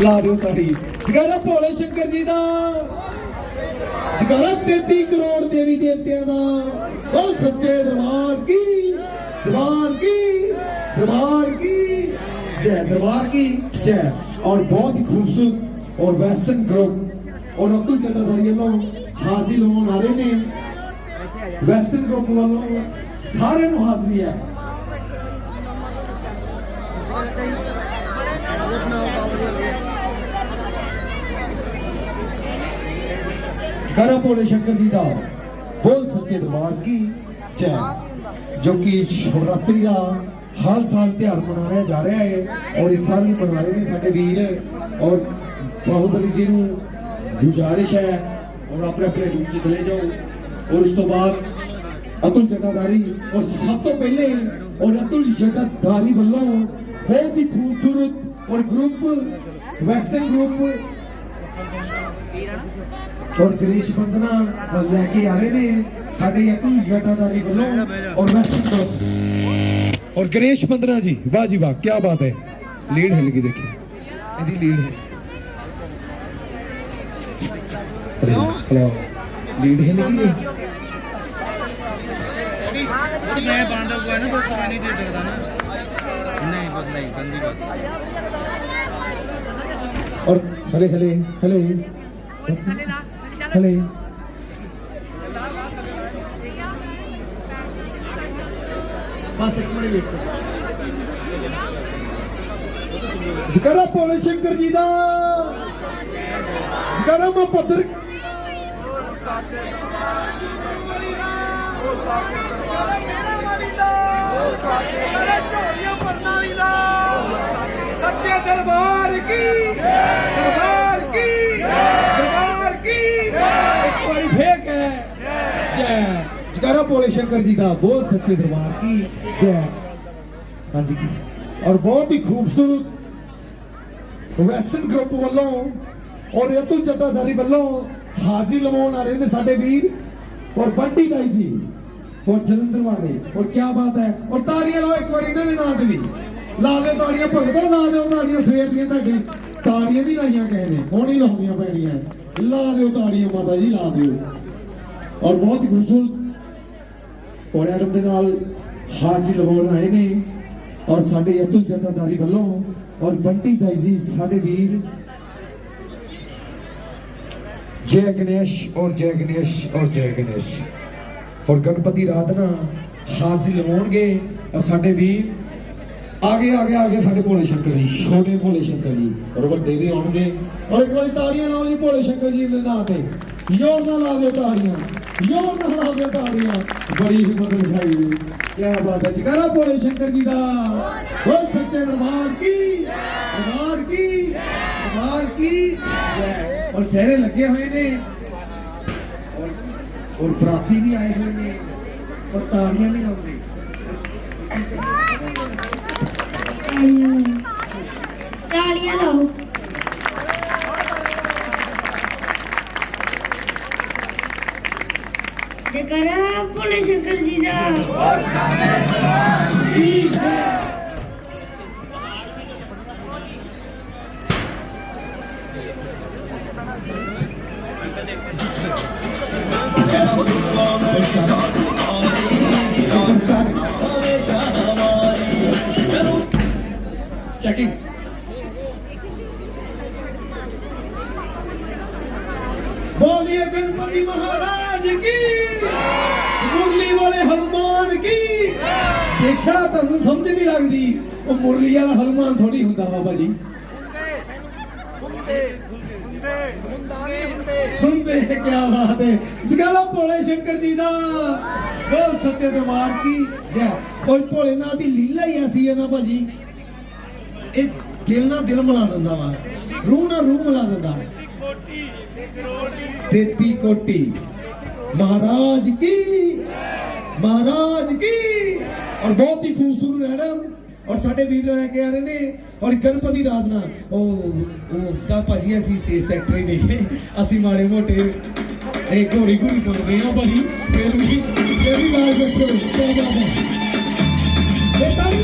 ਲਾ ਦਿਓ ਤਾੜੀ ਜਗਾਰਾ ਭੋਲੇ ਸ਼ੰਕਰ ਜੀ ਦਾ ਜਗਾਰਾ 33 ਕਰੋੜ ਦੇਵੀ ਦੇਵਤਿਆਂ ਦਾ ਬੋਲ ਸੱਚੇ ਦਰਬਾਰ ਕੀ ਦਰਬਾਰ ਕੀ ਦਰਬਾਰ ਕੀ ਜੈ ਦਰਬਾਰ ਕੀ ਜੈ और बहुत ही खूबसूरत और वेस्टर्न ग्रुप और अब्दुल चंद्रधारी ਵੱਲੋਂ ਹਾਜ਼ਰ ਹੋਣ ਆ ਰਹੇ ਨੇ ਵੈਸਟਰਨ ਗਰੁੱਪ ਵੱਲੋਂ ਸਾਰਿਆਂ ਨੂੰ ਹਾਜ਼ਰੀ ਹੈ ਭੋਲੇ ਸ਼ੰਕਰ ਜੀ ਦਾ। ਬੋਲ ਸੱਚੇ ਦਰਬਾਰ ਕੀ ਜੈ ਜੋ ਕਿ ਸ਼ਿਵਰਾਤਰੀ ਦਾ ਹਰ ਸਾਲ ਤਿਉਹਾਰ ਮਨਾਇਆ ਜਾ ਰਿਹਾ ਹੈ ਔਰ ਇਸ ਸਾਲ ਵੀ ਮਨਾ ਰਹੇ ਨੇ ਸਾਡੇ ਵੀਰ, ਔਰ ਬਾਹੁਬਲੀ ਜੀ ਨੂੰ ਗੁਜ਼ਾਰਿਸ਼ ਹੈ, ਔਰ ਆਪਣੇ ਆਪਣੇ ਰੂਪ ਚ ਚਲੇ ਜਾਓ। ਔਰ ਉਸ ਤੋਂ ਬਾਅਦ ਅਤੁਲ ਜਟਾਦਾਰੀ ਔਰ ਸਭ ਤੋਂ ਪਹਿਲੇ ਔਰ ਅਤੁਲ ਜਟਾਦਾਰੀ ਵੱਲੋਂ ਬਹੁਤ ਹੀ ਖੂਬਸੂਰਤ ਔਰ ਗਰੁੱਪ, ਵੈਸਟਰਨ ਗਰੁੱਪ ਔਰ ਗਰੀਸ਼ ਬੰਦਨਾ ਲੈ ਕੇ ਆ ਰਹੇ ਨੇ। ਸਾਡੇ ਯਤਨ ਜਟਾਦਾਰੀ ਵੱਲੋਂ ਔਰ ਵੈਸਟ ਤੋਂ। ਔਰ ਗਣੇਸ਼ ਬੰਦਨਾ ਜੀ, ਵਾਹ ਜੀ ਵਾਹ ਕੀ ਬਾਤ ਹੈ। ਲੀਡ ਹਿਲ ਗਈ ਦੇਖੀ। ਇਹਦੀ ਲੀਡ ਹੈ। ਲੀਡ ਹਿਲ ਗਈ ਮੈਂ ਬਾਂਡਾ ਹੋਇਆ ਨਾ ਤੋ ਕੋਈ ਨਹੀਂ ਦੇ ਸਕਦਾ ਨਾ ਨਹੀਂ ਬਸ ਨਹੀਂ ਸੰਦੀਪ ਔਰ ਹਲੇ ਹਲੇ ਹਲੇ ਹਲੇ। ਬਸ ਇੱਕ ਮਿੰਟ ਵੇਟ ਜਕਰਾ ਪੋਲੇ ਸ਼ੰਕਰ ਜੀ ਦਾ। ਜਕਰਾ ਮੋ ਪੱਤਰ। ਦਰਬਾਰ ਕੀ? ਜਗਾਰਾ ਭੋਲੇ ਸ਼ੰਕਰ ਜੀ ਦਾ ਬੋਲ ਸੱਚੇ ਦਰਬਾਰ ਕੀ ਜੈ। ਹਾਂਜੀ ਕੀ। ਔਰ ਬਹੁਤ ਹੀ ਖੂਬਸੂਰਤ ਵੈਸਟਰਨ ਗਰੁੱਪ ਵੱਲੋਂ ਔਰ ਇਹ ਤੋਂ ਚੱਟਾਧਾਰੀ ਵੱਲੋਂ ਹਾਜ਼ਰੀ ਲਵਾਉਣ ਆ ਰਹੇ ਨੇ ਸਾਡੇ ਵੀਰ ਔਰ ਬੰਟੀ ਦਾਈ ਜੀ ਔਰ ਜਲੰਧਰ ਵਾਲੇ। ਔਰ ਕੀ ਬਾਤ ਹੈ। ਔਰ ਤਾੜੀਆਂ ਲਾਓ ਇੱਕ ਵਾਰੀ ਇਹਨਾਂ ਦੇ ਨਾਂ ਤੇ ਵੀ। ਲਾ ਦਿਓ ਤਾੜੀਆਂ, ਭਗਤੋ ਲਾ ਦਿਓ ਤਾੜੀਆਂ, ਸਵੇਰ ਦੀਆਂ ਤੁਹਾਡੀ। ਤਾੜੀਆਂ ਦੀ ਲਾਈਆਂ ਗਏ ਨੇ। ਹੁਣ ਹੀ ਲਾਉਂਦੀਆਂ ਪੈਣੀਆਂ। ਲਾ ਦਿਓ ਤਾੜੀਆਂ ਮਾਤਾ ਜੀ, ਲਾ ਦਿਓ। ਔਰ ਬਹੁਤ ਹੀ ਖੂਬਸੂਰਤ ਔਰ ਐਡਮ ਦੇ ਨਾਲ ਹਾਜ਼ਰੀ ਲਵਾਉਣ ਆਏ ਨੇ ਔਰ ਸਾਡੇ ਅਤੁਲ ਜਨਤਾਦਾਰੀ ਵੱਲੋਂ ਔਰ ਬੰਟੀ ਦਾਈ ਸਾਡੇ ਵੀਰ ਜੈ ਗਣੇਸ਼ ਔਰ ਜੈ ਗਣੇਸ਼ ਔਰ ਜੈ ਗਣੇਸ਼। ਔਰ ਗਣਪਤੀ ਰਾਧਨਾ ਹਾਜ਼ਰੀ ਲਵਾਉਣਗੇ ਔਰ ਸਾਡੇ ਵੀਰ ਆਗੇ ਆਗੇ ਆਗੇ ਸਾਡੇ ਭੋਲੇ ਸ਼ੰਕਰ ਜੀ, ਛੋਟੇ ਭੋਲੇ ਸ਼ੰਕਰ ਜੀ, ਔਰ ਵੱਡੇ ਵੀ ਆਉਣਗੇ। ਔਰ ਇੱਕ ਵਾਰੀ ਤਾੜੀਆਂ ਲਾਓ ਜੀ ਭੋਲੇ ਸ਼ੰਕਰ ਜੀ ਦੇ ਨਾਂ ਤੇ। ਜ਼ੋਰ ਨਾਲ ਲਾ ਦਿਓ ਤਾੜੀਆਂ। ਜ਼ੋਰ ਨਾਲ ਲਾ ਤਾੜੀਆਂ। ਬੜੀ ਹਿੰਮਤ ਦਿਖਾਈ ਕੀ ਬਾਤ ਹੈ। ਜਗਾਰਾ ਭੋਲੇ ਸ਼ੰਕਰ ਜੀ ਦਾ। ਬਹੁਤ ਸੱਚੇ ਦਰਬਾਰ ਕੀ? ਦਰਬਾਰ ਕੀ? ਦਰਬਾਰ ਕੀ? ਔਰ ਸਹਿਰੇ ਲੱਗੇ ਹੋਏ ਨੇ। ਔਰ ਔਰ ਬਰਾਤੀ ਵੀ ਆਏ ਹੋਏ ਨੇ। ਔਰ ਤਾੜੀਆਂ ਵੀ ਲਾਉਂਦੇ। ਤਾਲੀਆਂ ਲਾਓ। ਜਕਰਾ ਭੋਲੇ ਸ਼ੰਕਰ ਜੀ ਦਾ ਜੀ ਜੈ ਚੈਕਿੰਗ ਬੋਲੀਏ ਗਣਪਤੀ ਮਹਾਰਾਜ ਕੀ ਮੁਰਲੀ ਵਾਲੇ ਹਨੂਮਾਨ ਕੀ? ਦੇਖਿਆ, ਤੁਹਾਨੂੰ ਸਮਝ ਨਹੀਂ ਲੱਗਦੀ। ਉਹ ਮੁਰਲੀ ਵਾਲਾ ਹਨੂਮਾਨ ਥੋੜੀ ਹੁੰਦਾ ਬਾਬਾ ਜੀ। ਹੁੰਦੇ ਕੀ ਬਾਤ ਹੈ। ਜਗਾਲਾ ਭੋਲੇ ਸ਼ੰਕਰ ਜੀ ਦਾ। ਬੋਲ ਸੱਚੇ ਦਰਬਾਰ ਕੀ ਜੈ। ਉਹ ਭੋਲੇਨਾਥ ਦੀ ਲੀਲਾ ਹੀ ਐਸੀ ਹੈ ਨਾ ਭਾਜੀ। ਇਹ ਦਿਲ ਨਾਲ ਦਿਲ ਮਿਲਾ ਦਿੰਦਾ ਵਾ। ਰੂਹ ਨਾਲ ਰੂਹ ਮਿਲਾ ਦਿੰਦਾ। ਤੇਤੀ ਕੋਟੀ। ਮਹਾਰਾਜ ਕੀ ਮਹਾਰਾਜ ਕੀ? ਔਰ ਬਹੁਤ ਹੀ ਖੂਬਸੂਰਤ ਮੈਡਮ। ਔਰ ਸਾਡੇ ਵੀਰ ਲੈ ਕੇ ਆ ਰਹੇ ਨੇ। ਔਰ ਗਣਪਤੀ ਰਾਧਨਾ ਉਹ ਉਹ ਤਾਂ ਭਾਜੀ ਅਸੀਂ ਸਟੇਟ ਸੈਕਟਰੀ ਨਹੀਂ ਅਸੀਂ ਮਾੜੇ ਮੋਟੇ ਇਹ ਘੋੜੀ ਘੋੜੀ ਬੋਲਦੇ ਆ ਭਾਜੀ। ਫਿਰ ਵੀ ਫਿਰ ਵੀ ਨਾਲ ਰੱਖੋ ਕੀ ਬਾਤ ਹੈ। ਇਹ ਤਾਂ ਨਹੀਂ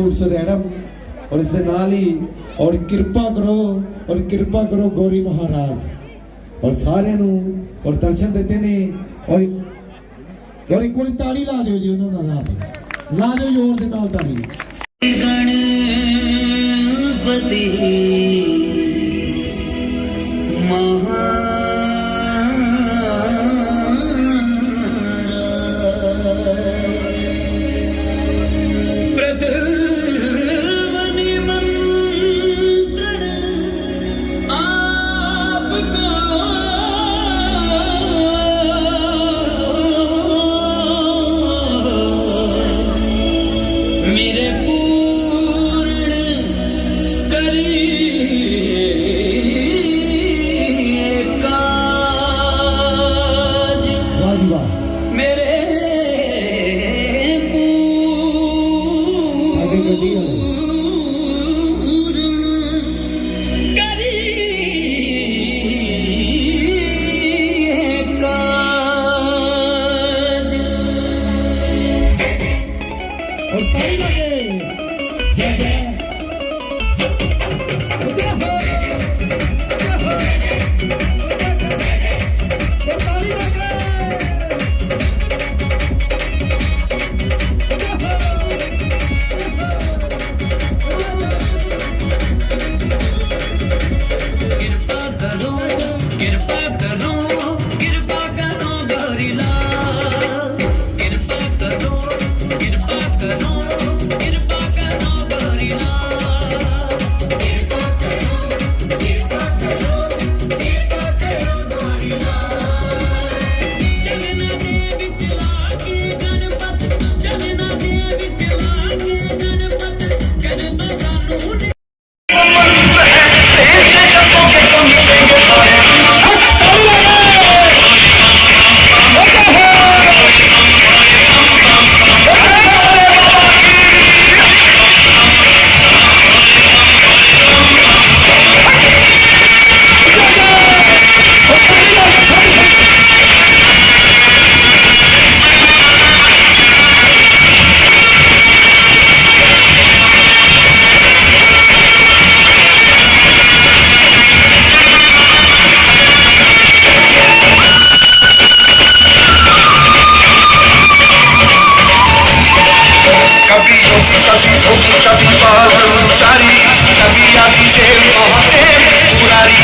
ਖੂਬਸੂਰਤ ਐਡਮ ਔਰ ਇਸ ਨਾਲ ਹੀ, ਔਰ ਕਿਰਪਾ ਕਰੋ, ਔਰ ਕਿਰਪਾ ਕਰੋ ਗੋਰੀ ਮਹਾਰਾਜ। ਔਰ ਸਾਰਿਆਂ ਨੂੰ, ਔਰ ਦਰਸ਼ਨ ਦਿੱਤੇ ਨੇ। ਔਰ ਔਰ ਇੱਕ ਵਾਰੀ ਤਾੜੀ ਲਾ ਦਿਓ ਜੀ ਉਹਨਾਂ ਦਾ ਲਾ ਦਿਓ ਜ਼ੋਰ ਦੇ ਨਾਲ ਤਾੜੀ। ਗਣਪਤੀ Ortega. Yeah, yeah. कभी धोती कभी बाबू सारी कभी आदि देव महादेव, पुरारी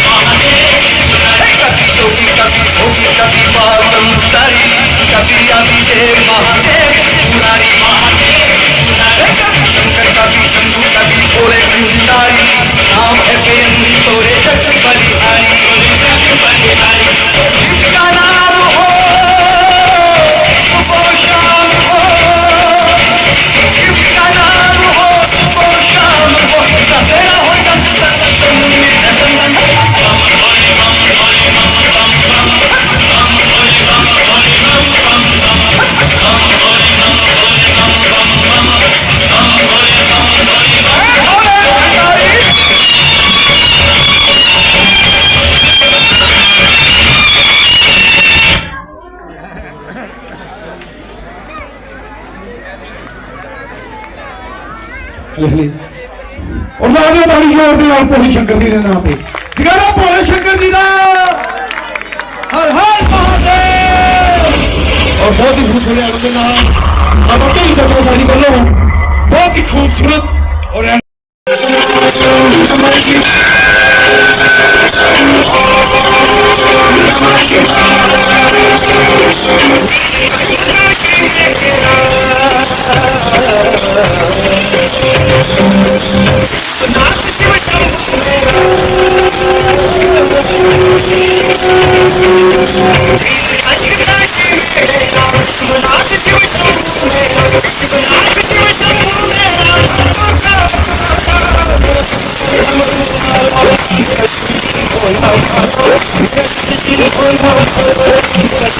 कभी धोती कभी धोती कभी बाबू सारी कभी आदि देव महादेव, पुरारी कभी शंकर कभी शंभु कभी भोले भंडारी। नाम है तोरे जग परिहारी का नाम ਉਹ ਲਾਗੇ ਜੋਰ ਦੇ ਨਾਲ ਭੋਲੇ ਸ਼ੰਕਰ ਜੀ ਦੇ ਨਾਮ ਤੇ। ਜਗਾਰਾ ਭੋਲੇ ਸ਼ੰਕਰ ਜੀ ਦਾ। ਹਰ ਹਰ ਮਹਾਦੇਵ। ਔਰ ਬਹੁਤ ਹੀ ਖੂਬਸੂਰਤ ਦੇ ਨਾਲ ਆਪਾਂ ਤੇ ਚੱਲੋ ਸਾਡੀ ਵੱਲੋਂ ਬਹੁਤ ਹੀ ਖੂਬਸੂਰਤ ਔਰ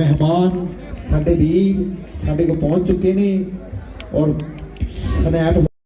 ਮਹਿਮਾਨ ਸਾਡੇ ਵੀਰ ਸਾਡੇ ਕੋਲ ਪਹੁੰਚ ਚੁੱਕੇ ਨੇ ਔਰ ਸਨੈਪ